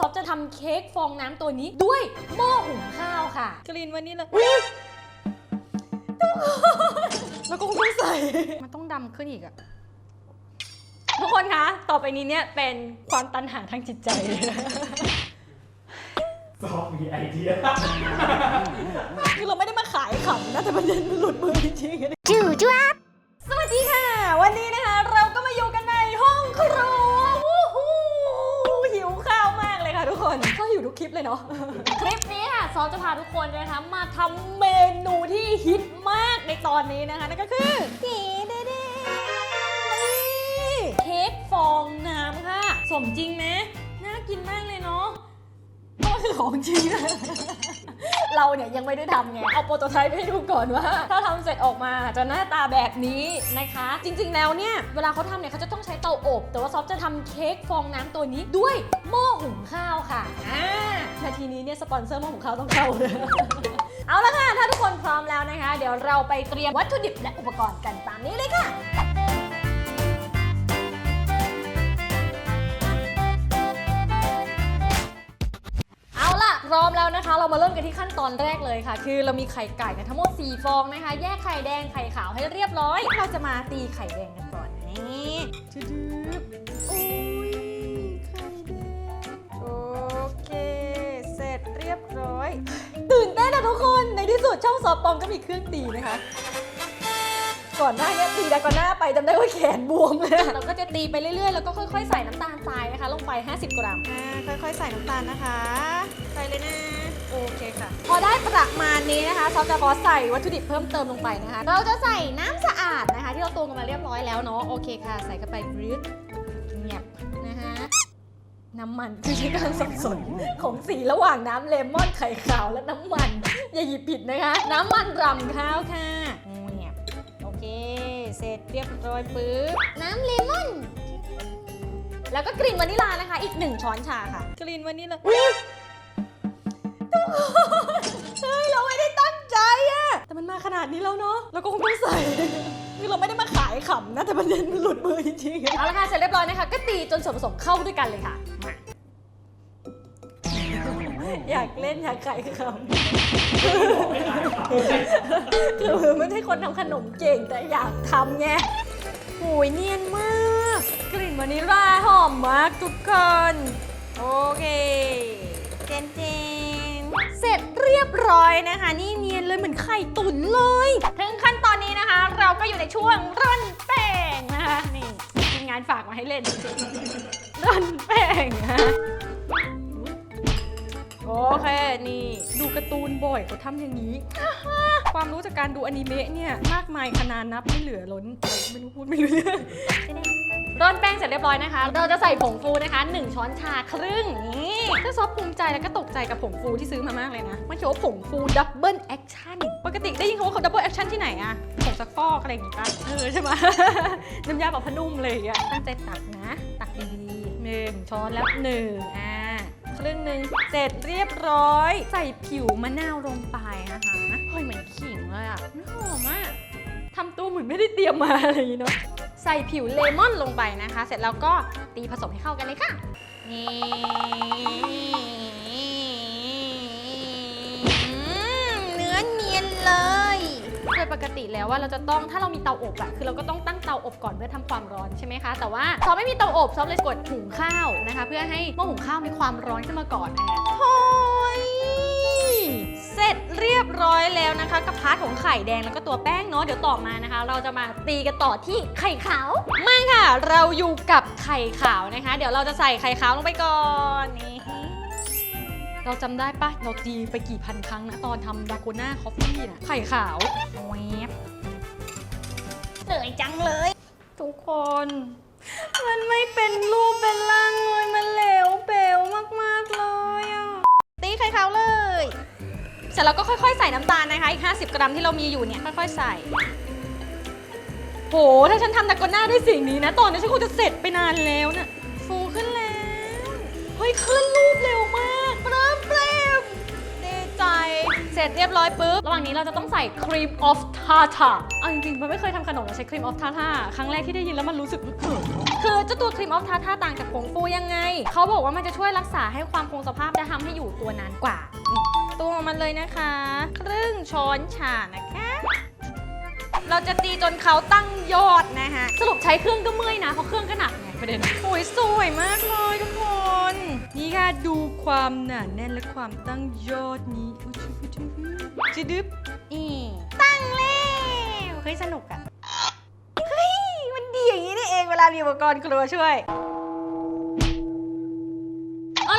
ซอฟจะทำเค้กฟองน้ำตัวนี้ด้วยหม้อหุงข้าวค่ะ กรีนวันนี้เลยแล้วก็คงต้องใส่ มันต้องดำขึ้นอีกอะทุกคนคะ ต่อไปนี้เนี่ยเป็นความตันหาทางจิตใจเลยนะซอฟมีไอเดีย คือเราไม่ได้มาขายขำนะ แต่ประเด็นมันหลุดมือจริงๆจู่จ้วบสวัสดีค่ะ วันนี้นะคะ ลิปเลยเนาะ คลิปนี้ค่ะซอฟจะพาทุกคนนะคะมาทำเมนูที่ฮิตมากในตอนนี้นะคะนั่นก็คือดีเด้เค้กฟองน้ำค่ะ สมจริงไหมน่ากินมากเลยเนาะก็คือของจริงนะ เราเนี่ยยังไม่ได้ทำไง เอาโปรโตไทป์ให้ดูก่อนว่า ถ้าทำเสร็จออกมาจะหน้าตาแบบนี้นะคะ จริงๆแล้วเนี่ย เวลาเขาทำเนี่ยเขาจะต้องใช้เตาอบ แต่ว่าซอฟจะทำเค้กฟองน้ำตัวนี้ด้วยหม้อหุงข้าวค่ะอ่านาทีนี้เนี่ยสปอนเซอร์หม้อหุงข้าวต้องเข้าเลยเอาละค่ะ ถ้าทุกคนพร้อมแล้วนะคะ เดี๋ยวเราไปเตรียมวัตถุดิบและอุปกรณ์กันตามนี้เลยค่ะ ร้อมแล้วนะคะ เรามาเริ่มกันที่ขั้นตอนแรกเลยค่ะ คือเรามีไข่ไก่เนี่ยทั้งหมด 4 ฟองนะคะ แยกไข่แดงไข่ขาวให้เรียบร้อย เราจะมาตีไข่แดงกันก่อนนี่ชืดๆอุ้ยไข่แดงโอเค เสร็จเรียบร้อย ตื่นเต้นอะทุกคน ในที่สุดช่องสอบปอมก็มีเครื่องตีนะคะก่อนหน้านี้ตีดากอนหน้าไปจำได้ว่าแขนบวมเลยอะเราก็จะตีไปเรื่อยๆ แล้วก็ค่อยๆ ใส่น้ำตาลทรายนะคะ ลงไป 50 กรัมอ่าค่อยๆ ใส่น้ำตาลนะคะ ใส่เลย นี้นะคะซอฟจะขอใส่วัตถุดิบเพิ่มเติมลงไปนะคะ เราจะใส่น้ำสะอาดนะคะ ที่เราตวงกันมาเรียบร้อยแล้วเนาะโอเคค่ะ ใส่เข้าไปบรึดเงียบนะคะน้ำมันคือใช้การสับสนของสีระหว่างน้ำเลมอนไข่ขาวและน้ำมันอย่าหยิบผิดนะคะ น้ำมันรำข้าวค่ะเงียบโอเค เสร็จเรียบร้อยปึ๊บน้ำเลมอนแล้วก็กลิ่นวานิลลานะคะ อีกหนึ่งช้อนชาค่ะกรีนวันนี้เลยเฮ้ยเรา มันมาขนาดนี้แล้วเนาะเราก็คงต้องใส่คือเราไม่ได้มาขายขำนะ แต่ประเด็นมันหลุดมือจริงๆเอาละค่ะเสร็จเรียบร้อยนะคะก็ตีจนส่วนผสมเข้าด้วยกันเลยค่ะมาอยากเล่นอยากขายขำคือไม่ใช่คนทำขนมเก่งแต่อยากทำไงโหยเนียนมาก กลิ่นวานิลลาหอมมากทุกคน โอเคเจนเจนเสร็จเรียบร้อยนะคะ นี่เนียนเลยเหมือน ไข่ตุ๋นเลย ถึงขั้นตอนนี้นะคะ เราก็อยู่ในช่วงร่อนแป้งนะคะนี่ทีมงานฝากมาให้เล่นร่อนแป้งนะโอเค นี่ ดูการ์ตูนบ่อยเขาทำอย่างนี้ ความรู้จากการดูอนิเมะเนี่ย มากมายขนาดนับไม่เหลือล้น ไม่รู้พูดไม่รู้เรื่อง ร่อนแป้งเสร็จเรียบร้อยนะคะ เราจะใส่ผงฟูนะคะ 1 ช้อนชาครึ่งนี่ถ้าซอฟภูมิใจแล้วก็ตกใจกับผงฟูที่ซื้อมามากเลยนะมันเขียนว่าผงฟูดับเบิลแอคชั่นปกติได้ยินเขาว่าเขาดับเบิลแอคชั่นที่ไหนอะผงซักฟอกอะไรอย่างงี้ปะเออใช่ไหมน้ำยาปรับผ้านุ่มเลยอะตั้งใจตักนะ ตักดีๆหนึ่งช้อนแล้วหนึ่งอ่าครึ่งหนึ่งเสร็จเรียบร้อย ใส่ผิวมะนาวลงไปนะคะเฮ้ยเหมือนขิงเลยอะหอมมากทำตัวเหมือนไม่ได้เตรียมมาอะไรอย่างงี้เนาะ ใส่ผิวเลมอนลงไปนะคะ เสร็จแล้วก็ตีผสมให้เข้ากันเลยค่ะ นี่อืมเนื้อเนียนเลยโดยปกติแล้วว่าเราจะต้องถ้าเรามีเตาอบอะคือเราก็ต้องตั้งเตาอบก่อนเพื่อทำความร้อนใช่ไหมคะ แต่ว่าซอฟไม่มีเตาอบซอฟเลยกดหุงข้าวนะคะ เพื่อให้หม้อหุงข้าวมีความร้อนขึ้นมาก่อนนะโอ้ย เสร็จเรียบร้อยแล้วนะคะกับพาร์ทของไข่แดงแล้วก็ตัวแป้งเนาะเดี๋ยวต่อมานะคะ เราจะมาตีกันต่อที่ไข่ขาวมาค่ะ เราอยู่กับไข่ขาวนะคะ เดี๋ยวเราจะใส่ไข่ขาวลงไปก่อนนี่เราจำได้ปะเราตีไปกี่พันครั้งนะตอนทำดาโกน่าคอฟฟี่น่ะไข่ขาวแวบเหนื่อยจังเลย ทุกคน มันไม่ น้ำตาลนะคะอีก 50 กรัมที่เรามีอยู่เนี่ยค่อยๆใส่โหถ้าฉันทำดาโกน่าได้สิ่งนี้นะ ตอนนี้ฉันคงจะเสร็จไปนานแล้วน่ะฟูขึ้นแล้ว เฮ้ยขึ้นรูปเร็วมากเริ่มเปรมดีใจเสร็จเสร็จเรียบร้อยปุ๊บ ระหว่างนี้เราจะต้องใส่ครีมออฟทาทาเอาจริงๆ มันไม่เคยทำขนมใช้ครีมออฟทาทาครั้งแรกที่ได้ยินแล้วมันรู้สึกเขินคือเจ้าตัวครีมออฟทาทาต่างจากผงฟูยังไง เขาบอกว่ามันจะช่วยรักษาให้ความคงสภาพจะทำให้อยู่ตัวนานกว่า ตัวมันเลยนะคะ ครึ่งช้อนชานะคะ เราจะตีจนเขาตั้งยอดนะฮะสรุปใช้เครื่องก็เมื่อยนะ เพราะเครื่องก็หนักไงประเด็นโอ้ยสวยมากเลยทุกคน นี่ค่ะดูความหนาแน่นและความตั้งยอดนี้อุ๊ยจิดึบอีตั้งแล้วเฮ้ยสนุกอะเฮ้ยมันดีอย่างนี้นี่เองเวลามีอุปกรณ์ครัวช่วยเอา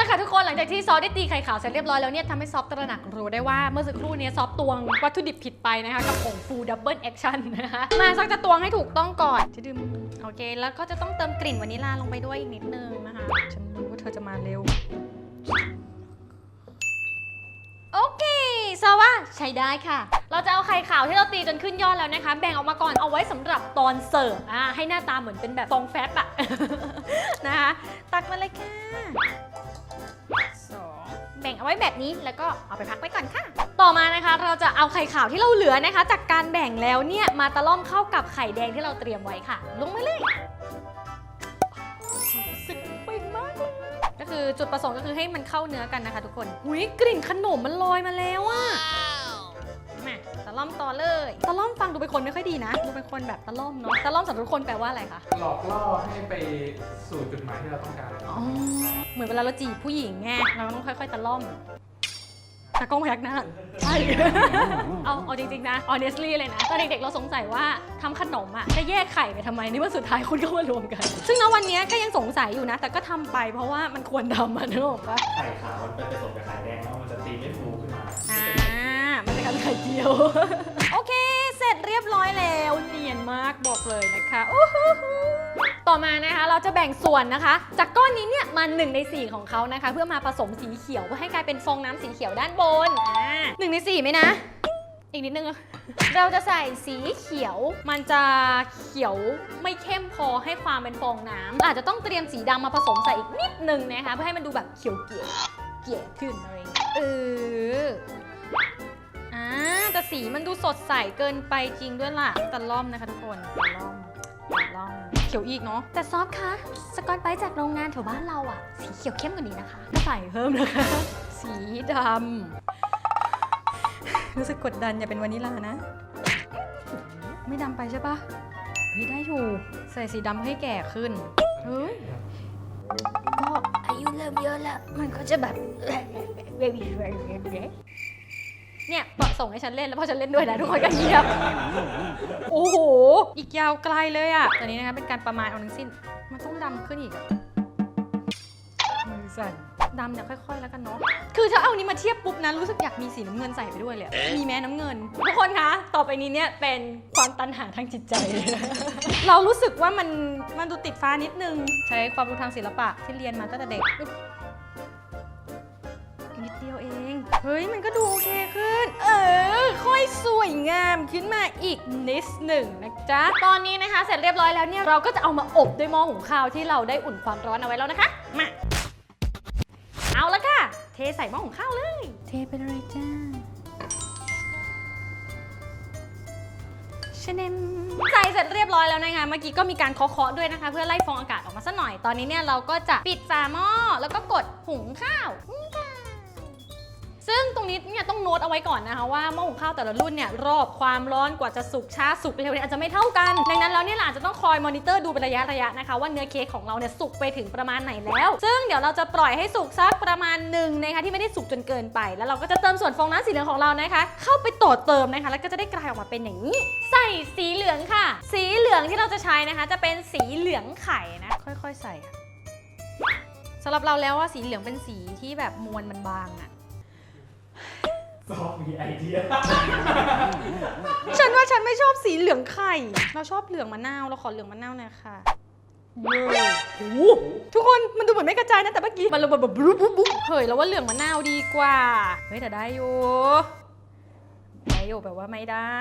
ละค่ะทุกคนหลังจากที่ซอฟได้ตีไข่ขาวเสร็จเรียบร้อยแล้วเนี่ยทำให้ซอฟตระหนักรู้ได้ว่าเมื่อสักครู่เนี้ซอฟตวงวัตถุดิบผิดไปนะคะกับผงฟูดับเบิลแอคชั่นนะคะมาซอฟจะตวงให้ถูกต้องก่อนจะดื่มโอเค แล้วก็จะต้องเติมกลิ่นวานิลาลงไปด้วยอีกนิดนึงนะคะฉันรู้ว่าเธอจะมาเร็วโอเคซอว่าใช้ได้ค่ะ เราจะเอาไข่ขาวที่เราตีจนขึ้นยอดแล้วนะคะ แบ่งออกมาก่อนเอาไว้สำหรับตอนเสิร์ฟอ่าให้หน้าตาเหมือนเป็นแบบฟองแฟบอะนะคะ ตักมาเลยค่ะ แบ่งเอาไว้แบบนี้แล้วก็เอาไปพักไว้ก่อนค่ะ ต่อมานะคะ เราจะเอาไข่ขาวที่เราเหลือนะคะ จากการแบ่งแล้วเนี่ยมาตะล่อมเข้ากับไข่แดงที่เราเตรียมไว้ค่ะ ลงมาเลยสึกเป็นมากเลยก็คือจุดประสงค์ก็คือให้มันเข้าเนื้อกันนะคะ ทุกคนหุยกลิ่นขนมมันลอยมาแล้วอะมาตะ ล่อมต่อเลยตะล่อมฟังดูเป็นคนไม่ค่อยดีนะ ดูเป็นคนแบบตะล่อมเนาะตะล่อมสำหรับทุกคนแปลว่าอะไรคะ หลอกล่อให้ไปสู่จุดหมายที่เราต้องการ อ๋อ เหมือนเวลาเราจีบผู้หญิงไงเราต้องค่อยๆตะล่อมตากล้องพยักหน้าใช่ เอาเอาจริงๆนะ honestly เลยนะ ตอนเด็กๆ เราสงสัยว่าทำขนมอะ จะแยกไข่ไปทำไม นี่ว่าสุดท้ายคุณก็มารวมกัน ซึ่งณวันนี้ก็ยังสงสัยอยู่นะ แต่ก็ทำไปเพราะว่ามันควรทำอะนึกออกปะไข่ขาวมันไปผสมกับไข่แดงแล้วมันจะตีไม่ฟู ไข่เจียว โอเค เสร็จเรียบร้อยแล้วเนียนมากบอกเลยนะคะอู้หูต่อมานะคะเราจะแบ่งส่วนนะคะ จากก้อนนี้เนี่ยมา1ใน 4 ของเขานะคะ เพื่อมาผสมสีเขียวเพื่อให้กลายเป็นฟองน้ำสีเขียวด้านบนอ่าหนึ่งใน4ไหมนะ อีกนิดนึงเราจะใส่สีเขียว มันจะเขียวไม่เข้มพอให้ความเป็นฟองน้ำอาจจะต้องเตรียมสีดำมาผสมใส่อีกนิดนึงนะคะ เพื่อให้มันดูแบบเขียวเกี่ยเกี่ยขึ้นอะไรอย่างเงี้ยเออ แต่สีมันดูสดใสเกินไปจริงด้วยล่ะตะล่อมนะคะทุกคนตะล่อมตะล่อมเขียวอีกเนาะ แต่ซอฟคะ สกอตไบรท์จากโรงงานแถวบ้านเราอะสีเขียวเข้มกว่านี้นะคะก็ใส่เพิ่มนะคะ สีดำรู้สึกกดดันอย่าเป็นวานิลานะ ไม่ดำไปใช่ปะเฮ้ยได้อยู่ ใส่สีดำให้แก่ขึ้น เฮ้ยก็อายุเริ่มเยอะแล้ว มันก็จะแบบ เนี่ยส่งให้ฉันเล่นแล้วพอฉันเล่นด้วยนะทุกคนก็เงียบโอ้โห อีกยาวไกลเลยอะตอนนี้นะคะเป็นการประมาณเอาทั้งสิ้น มันต้องดำขึ้นอีกอะมือสั่นดำเนี่ยค่อยๆแล้วกันเนาะ คือถ้าเอานี้มาเทียบปุ๊บนะรู้สึกอยากมีสีน้ำเงินใส่ไปด้วยเลยอะมีแม้น้ำเงิน ทุกคนคะ ต่อไปนี้เนี่ยเป็นความตันหาทางจิตใจเลยนะเรารู้สึกว่ามันมันดูติดฟ้านิดนึง ใช้ความรู้ทางศิลปะที่เรียนมาตั้งแต่เด็กอึ๊บนิดเดียวเอง เฮ้ยมันก็ดูโอเคขึ้น เออ ค่อยสวยงามขึ้นมาอีกนิดหนึ่งนะจ๊ะ ตอนนี้นะคะเสร็จเรียบร้อยแล้วเนี่ยเราก็จะเอามาอบด้วยหม้อหุงข้าวที่เราได้อุ่นความร้อนเอาไว้แล้วนะคะ มา เอาละค่ะ เทใส่หม้อหุงข้าวเลย เทไปเลยจ้าชะเนมใส่เสร็จเรียบร้อยแล้วนะคะเมื่อกี้ก็มีการเคาะๆด้วยนะคะ เพื่อไล่ฟองอากาศออกมาสักหน่อย ตอนนี้เนี่ยเราก็จะปิดฝาหม้อแล้วก็กดหุงข้าวหุงข้าว ซึ่งตรงนี้เนี่ยต้องโน้ตเอาไว้ก่อนนะคะว่าหม้อหุงข้าวแต่ละรุ่นเนี่ยรอบความร้อนกว่าจะสุกช้าสุกเร็วเนี่ยอาจจะไม่เท่ากัน ดังนั้นแล้วเนี่ยเราอาจจะต้องคอยมอนิเตอร์ดูเป็นระยะระยะนะคะว่าเนื้อเค้กของเราเนี่ยสุกไปถึงประมาณไหนแล้ว ซึ่งเดี๋ยวเราจะปล่อยให้สุกสักประมาณหนึ่งนะคะที่ไม่ได้สุกจนเกินไป แล้วเราก็จะเติมส่วนฟองน้ำสีเหลืองของเรานะคะ เข้าไปต่อเติมนะคะ แล้วก็จะได้กลายออกมาเป็นอย่างนี้ ใส่สีเหลืองค่ะ สีเหลืองที่เราจะใช้นะคะ จะเป็นสีเหลืองไข่นะ ค่อย ๆ ใส่สำหรับเราแล้วว่าสีเหลืองเป็นสีที่แบบมวลมันบางอะ ซอฟมีไอเดีย ฉันว่าฉันไม่ชอบสีเหลืองไข่ เราชอบเหลืองมะนาว เราขอเหลืองมะนาวหน่อยค่ะทุกคนมันดูเหมือนไม่กระจายนะแต่เมื่อกี้มันระเบิดแบบบุ๊บบุ๊บบุ๊บเฮ้ยเราว่าเหลืองมะนาวดีกว่า เฮ้ยแต่ได้อยู่ได้อยู่แบบว่าไม่ได้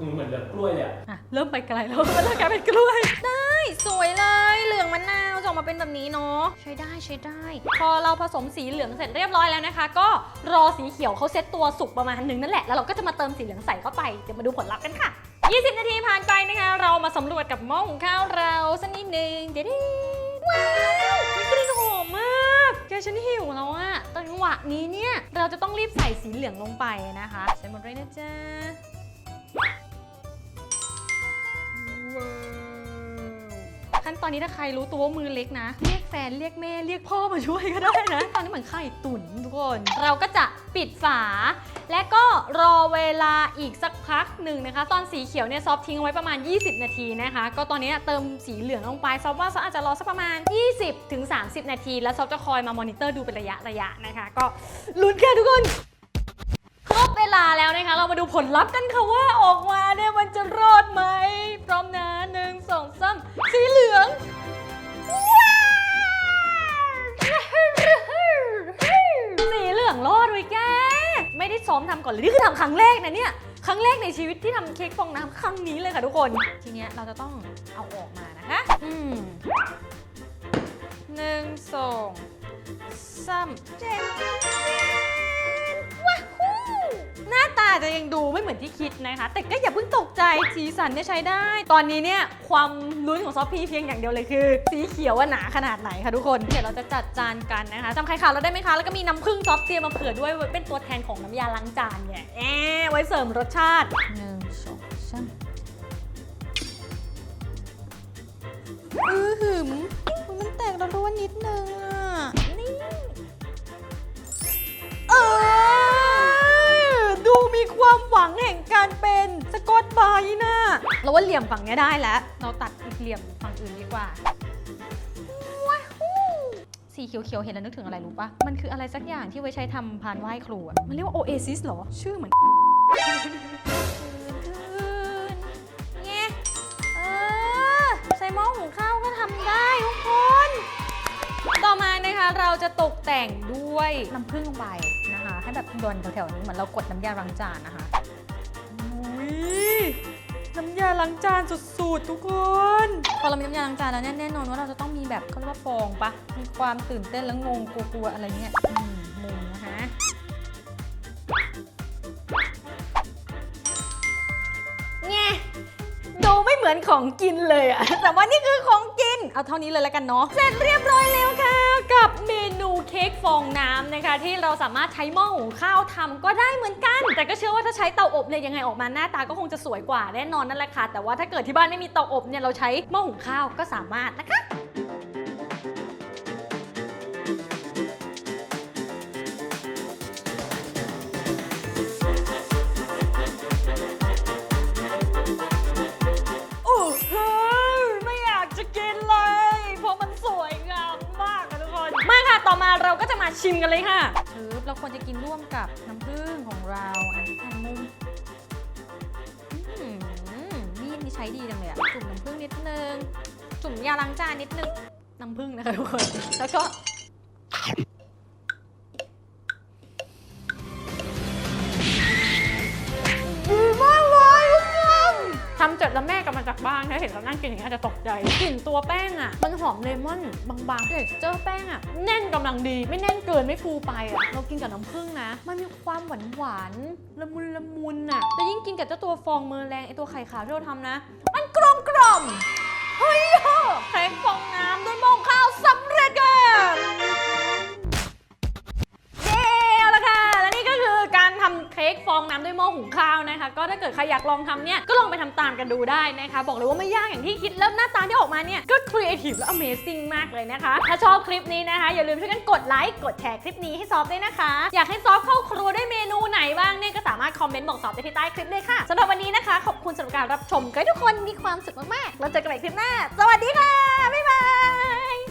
อืมเหมือนเหลือกล้วยเลยอะอะเริ่มไปไกลแล้วมันเริ่มกลายเป็นกล้วย ได้สวยเลยเหลืองมะนาวจะออกมาเป็นแบบนี้เนาะใช้ได้ใช้ได้ พอเราผสมสีเหลืองเสร็จเรียบร้อยแล้วนะคะ ก็รอสีเขียวเขาเซตตัวสุกประมาณหนึ่งนั่นแหละแล้วเราก็จะมาเติมสีเหลืองใส่เข้าไปเดี๋ยวมาดูผลลัพธ์กันค่ะ 20 นาทีผ่านไปนะคะ เรามาสำรวจกับหม้อหุงข้าวเราสักนิดนึงเดี๋ยวดิว้าวมันกลิ่นหอมมากแกฉันหิวแล้วอะจังหวะนี้เนี่ยเราจะต้องรีบใส่สีเหลืองลงไปนะคะ ใส่หมดเลยนะจ๊ะ ขั้นตอนนี้ถ้าใครรู้ตัวว่ามือเล็กนะ เรียกแฟนเรียกแม่เรียกพ่อมาช่วยก็ได้นะ ตอนนี้เหมือนไข่ตุ๋นทุกคน เราก็จะปิดฝา และก็รอเวลาอีกสักพักหนึ่งนะคะ ตอนสีเขียวเนี่ยซอฟทิ้งเอาไว้ประมาณ 20 นาทีนะคะ ก็ตอนนี้เติมสีเหลืองลงไปซอฟว่าซอฟอาจจะรอสักประมาณ 20ถึง30 นาที แล้วซอฟจะคอยมามอนิเตอร์ดูเป็นระยะระยะนะคะ ก็ลุ้นค่ะทุกคนครบเว ลาแล้วนะคะ เรามาดูผลลัพธ์กันค่ะว่าออกมาเนี่ยมันจะรอดไหม พร้อมนะหนึ่งสองสามสีเหลืองสีเหลืองรอดเว้ยแก ไม่ได้ซ้อมทำก่อนเลยนี่คือทำครั้งแรกนะเนี่ย ครั้งแรกในชีวิตที่ทำเค้กฟองน้ำครั้งนี้เลยค่ะทุกคน ทีเนี้ยเราจะต้องเอาออกมานะคะอืมหนึ่งสองสามเจ็ดาจะยังดูไม่เหมือนที่คิดนะคะ แต่ก็อย่าเพิ่งตกใจสีสันเนี่ยใช้ได้ ตอนนี้เนี่ยความลุ้นของซอฟพีเพียงอย่างเดียวเลยคือ สีเขียวว่าหนาขนาดไหนคะทุกคนเดี๋ยวเราจะจัดจานกันนะคะจำไข่ขาวเราได้ไหมคะแล้วก็มีน้ำผึ้งซอฟเตรียมมาเผื่อด้วยเป็นตัวแทนของน้ำยาล้างจานเนี่ยแอบไว้เสริมรสชาติหนึ่งสองสามอือหืมมันแตกแล้วด้วยนิดนึงอะนี่เออ เราว่าเหลี่ยมฝั่งเนี้ยได้แล้ว เราตัดอีกเหลี่ยมฝั่งอื่นดีกว่าว้าวสีเขียวๆเห็นแล้วนึกถึงอะไรรู้ปะมันคืออะไรสักอย่างที่ไว้ใช้ทำพานไหว้ครูอะมันเรียกว่าโอเอซิสหรอ ชื่อเหมือนเงี้ยเออใส่หม้อหุงข้าวก็ทำได้ทุกคน ต่อมานะคะเราจะตกแต่งด้วยน้ำผึ้งลงไปนะคะ ให้แบบโดนแถวๆนี้เหมือนเรากดน้ำยาล้างจานนะคะอุ้ย น้ำยาล้างจานสุดๆ ทุกคน พอเรามีน้ำยาล้างจานแล้วเนี่ยแน่นอนว่าเราจะต้องมีแบบเขาเรียกว่าฟองปะมีความตื่นเต้นและงงกลัวๆอะไรเงี้ยอืมมุมนะคะไงดูไม่เหมือนของกินเลยอะแต่ว่านี่คือของกิน เอาเท่านี้เลยแล้วกันเนาะ เสร็จเรียบร้อยแล้วค่ะ กับเมนู เค้กฟองน้ำนะคะ ที่เราสามารถใช้หม้อหุงข้าวทำก็ได้เหมือนกัน แต่ก็เชื่อว่าถ้าใช้เตาอบเนี่ยยังไงออกมาหน้าตาก็คงจะสวยกว่าแน่นอนนั่นแหละค่ะแต่ว่าถ้าเกิดที่บ้านไม่มีเตาอบเนี่ยเราใช้หม้อหุงข้าวก็สามารถนะคะ ชิมกันเลยค่ะชืบเราควรจะกินร่วมกับน้ำผึ้งของเราอันแผ่นมุมอืมมีดนี่ใช้ดีจังเลยอะจุ่มน้ำผึ้งนิดนึง จุ่มยาล้างจานนิดนึง น้ำผึ้งนะคะทุกคน แล้วก็ ทำเสร็จแล้วแม่กลับมาจากบ้านถ้าเห็นเรานั่งกินอย่างนี้อาจจะตกใจกลิ่นตัวแป้งอะมันหอมเลมอนบางๆเท็กเจอร์แป้งอะแน่นกำลังดีไม่แน่นเกินไม่ฟูไปอะเรากินกับน้ำผึ้งนะ มันมีความหวานหวานละมุนละมุนอะแต่ยิ่งกินกับเจ้าตัวฟองเมอร์แรงไอตัวไข่ขาวที่เราทำนะ มันกลมกล่อมเฮ้ยโหเค้กฟองนะ น้ำด้วยหม้อหุงข้าวนะคะ ก็ถ้าเกิดใครอยากลองทำเนี่ยก็ลองไปทำตามกันดูได้นะคะ บอกเลยว่าไม่ยากอย่างที่คิดแล้วหน้าตาที่ออกมาเนี่ยก็ครีเอทีฟและ Amazing มากเลยนะคะ ถ้าชอบคลิปนี้นะคะ อย่าลืมช่วยกันกดไลค์กดแชร์คลิปนี้ให้ซอฟด้วยนะคะ อยากให้ซอฟเข้าครัวด้วยเมนูไหนบ้างเนี่ยก็สามารถคอมเมนต์บอกซอฟได้ที่ใต้คลิปเลยค่ะสำหรับวันนี้นะคะ ขอบคุณสำหรับการรับชมก็ให้ทุกคนมีความสุขมากๆแล้วเจอกันใหม่คลิปหน้า สวัสดีค่ะบ๊ายบาย